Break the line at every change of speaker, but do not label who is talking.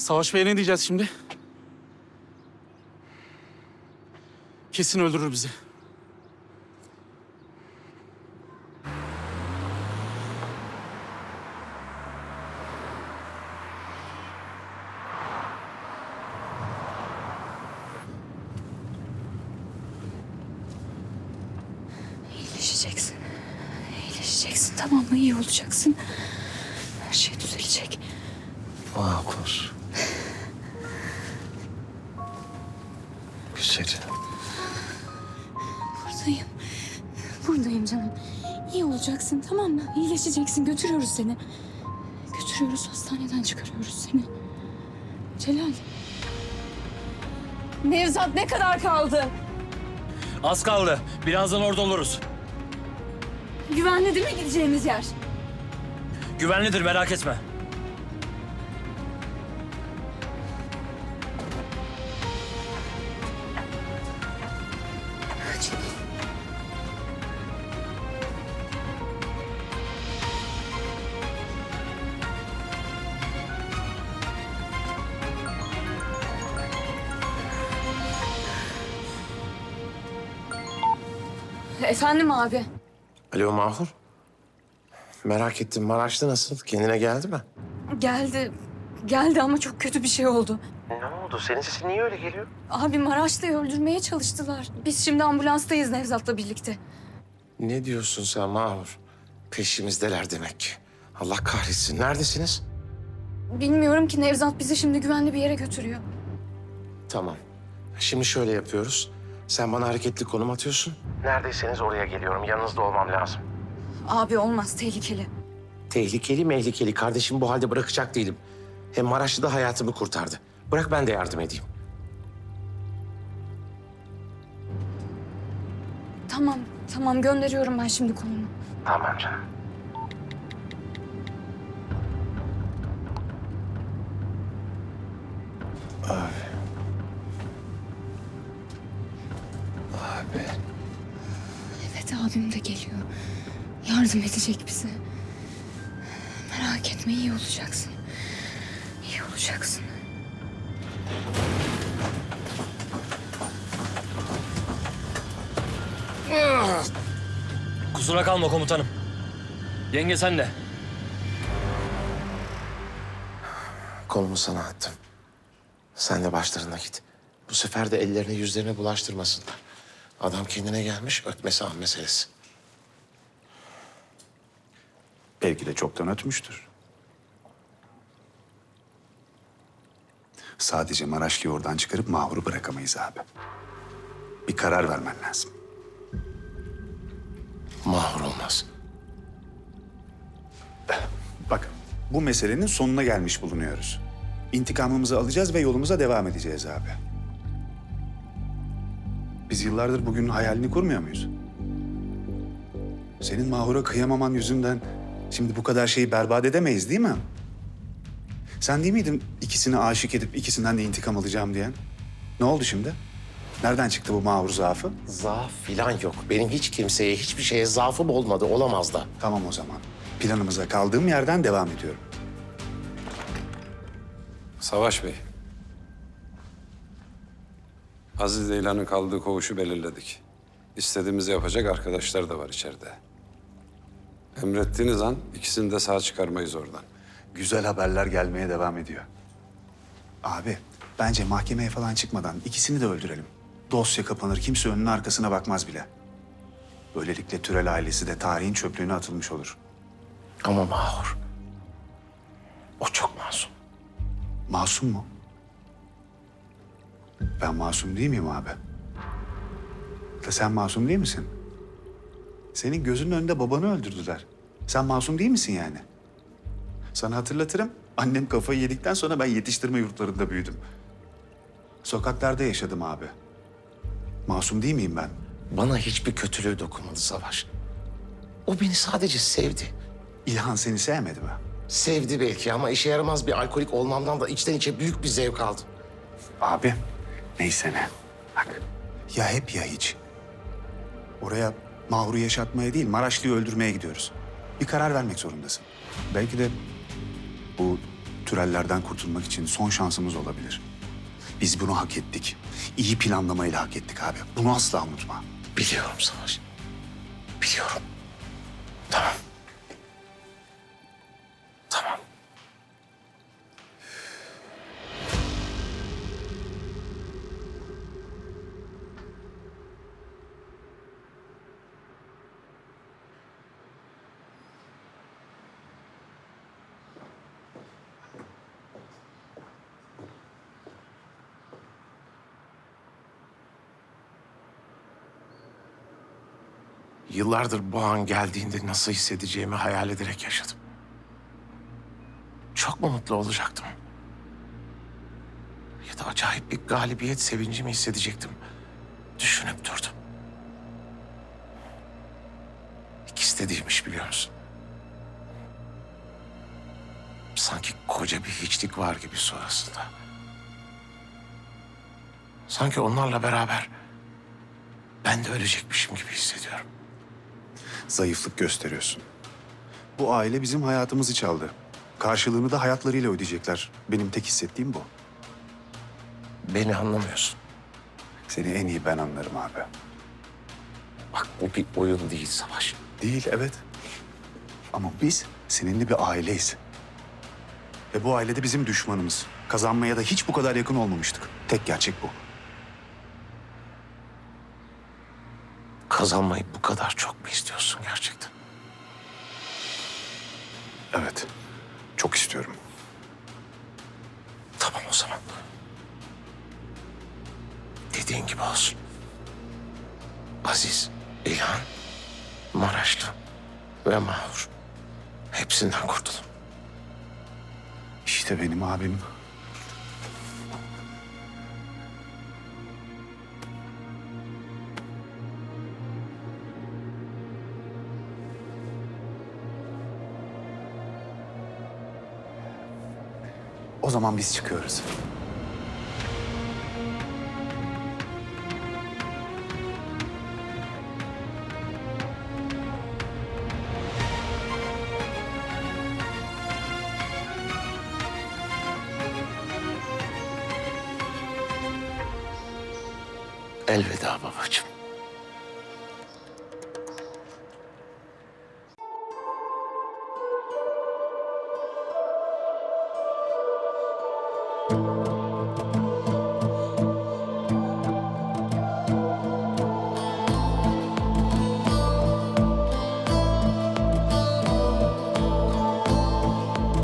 Savaş Bey'e ne diyeceğiz şimdi? Kesin öldürür bizi.
İyileşeceksin. İyileşeceksin tamam mı? İyi olacaksın. Her şey düzelecek.
Mahpus. Güzelim.
Buradayım. Buradayım canım. İyi olacaksın tamam mı? İyileşeceksin. Götürüyoruz seni. Götürüyoruz hastaneden çıkarıyoruz seni. Celal. Nevzat ne kadar kaldı?
Az kaldı. Birazdan orada oluruz.
Güvenli değil mi gideceğimiz yer?
Güvenlidir merak etme.
Efendim abi.
Alo Mahur. Merak ettim Maraşlı nasıl? Kendine geldi mi?
Geldi. Geldi ama çok kötü bir şey oldu.
Ne oldu? Senin sesin niye öyle geliyor?
Abi Maraşlı'yı öldürmeye çalıştılar. Biz şimdi ambulanstayız Nevzat'la birlikte.
Ne diyorsun sen Mahur? Peşimizdeler demek ki. Allah kahretsin. Neredesiniz?
Bilmiyorum ki Nevzat bizi şimdi güvenli bir yere götürüyor.
Tamam. Şimdi şöyle yapıyoruz. Sen bana hareketli konum atıyorsun. Neredeyseniz oraya geliyorum. Yanınızda olmam lazım.
Abi olmaz tehlikeli.
Tehlikeli mehlikeli. Kardeşimi bu halde bırakacak değilim. Hem Maraşlı da hayatımı kurtardı. Bırak ben de yardım edeyim.
Tamam tamam gönderiyorum ben şimdi konumu.
Tamam canım.
Abim de geliyor. Yardım edecek bize. Merak etme iyi olacaksın. İyi olacaksın.
Kusura kalma komutanım. Yenge sen de.
Kolumu sana attım. Sen de başlarına git. Bu sefer de ellerini yüzlerine bulaştırmasınlar. Adam kendine gelmiş ötmesi an meselesi.
Belki de çoktan ötmüştür. Sadece Maraşlı'yı oradan çıkarıp Mahur'u bırakamayız abi. Bir karar vermen lazım.
Mahur olmaz.
Bak, bu meselenin sonuna gelmiş bulunuyoruz. İntikamımızı alacağız ve yolumuza devam edeceğiz abi. Biz yıllardır bugünün hayalini kurmuyor muyuz? Senin Mahur'a kıyamaman yüzünden şimdi bu kadar şeyi berbat edemeyiz değil mi? Sen değil miydin ikisini aşık edip ikisinden de intikam alacağım diyen? Ne oldu şimdi? Nereden çıktı bu Mahur zaafı?
Zaaf filan yok. Benim hiç kimseye, hiçbir şeye zaafım olmadı, olamaz da.
Tamam o zaman. Planımıza kaldığım yerden devam ediyorum.
Savaş Bey. Aziz Leylan'ın kaldığı koğuşu belirledik. İstediğimizi yapacak arkadaşlar da var içeride. Emrettiğiniz an ikisini de sağ çıkarmayız oradan.
Güzel haberler gelmeye devam ediyor. Abi, bence mahkemeye falan çıkmadan ikisini de öldürelim. Dosya kapanır, kimse önünün arkasına bakmaz bile. Böylelikle Türel ailesi de tarihin çöplüğüne atılmış olur.
Ama Mahur, o çok masum.
Masum mu? Ben masum değil miyim abi? Da sen masum değil misin? Senin gözünün önünde babanı öldürdüler. Sen masum değil misin yani? Sana hatırlatırım. Annem kafayı yedikten sonra ben yetiştirme yurtlarında büyüdüm. Sokaklarda yaşadım abi. Masum değil miyim ben?
Bana hiçbir kötülüğü dokunmadı Savaş. O beni sadece sevdi.
İlhan seni sevmedi mi?
Sevdi belki ama işe yaramaz bir alkolik olmamdan da içten içe büyük bir zevk aldı.
Abi neyse ne. Bak ya hep ya hiç. Oraya Mahur'u yaşatmaya değil Maraşlı'yı öldürmeye gidiyoruz. Bir karar vermek zorundasın. Belki de bu natürellerden kurtulmak için son şansımız olabilir. Biz bunu hak ettik. İyi planlamayla hak ettik abi. Bunu asla unutma.
Biliyorum Savaş. Biliyorum. Tamam. Yıllardır bu an geldiğinde nasıl hissedeceğimi hayal ederek yaşadım. Çok mu mutlu olacaktım? Ya da acayip bir galibiyet sevinci mi hissedecektim? Düşünüp durdum. İkisi de değilmiş biliyor musun? Sanki koca bir hiçlik var gibi sonrasında. Sanki onlarla beraber ben de ölecekmişim gibi hissediyorum.
Zayıflık gösteriyorsun. Bu aile bizim hayatımızı çaldı. Karşılığını da hayatlarıyla ödeyecekler. Benim tek hissettiğim bu.
Beni anlamıyorsun.
Seni en iyi ben anlarım abi.
Bak bu bir oyun değil Savaş.
Değil evet. Ama biz seninle bir aileyiz. Ve bu ailede bizim düşmanımız. Kazanmaya da hiç bu kadar yakın olmamıştık. Tek gerçek bu.
Kazanmayı bu kadar çok
Evet. Çok istiyorum.
Tamam o zaman. Dediğin gibi olsun. Aziz, İlhan, Maraşlı ve Mahur. Hepsinden kurtulun.
İşte benim abim. O zaman biz çıkıyoruz.
Elveda babacığım. Thank you.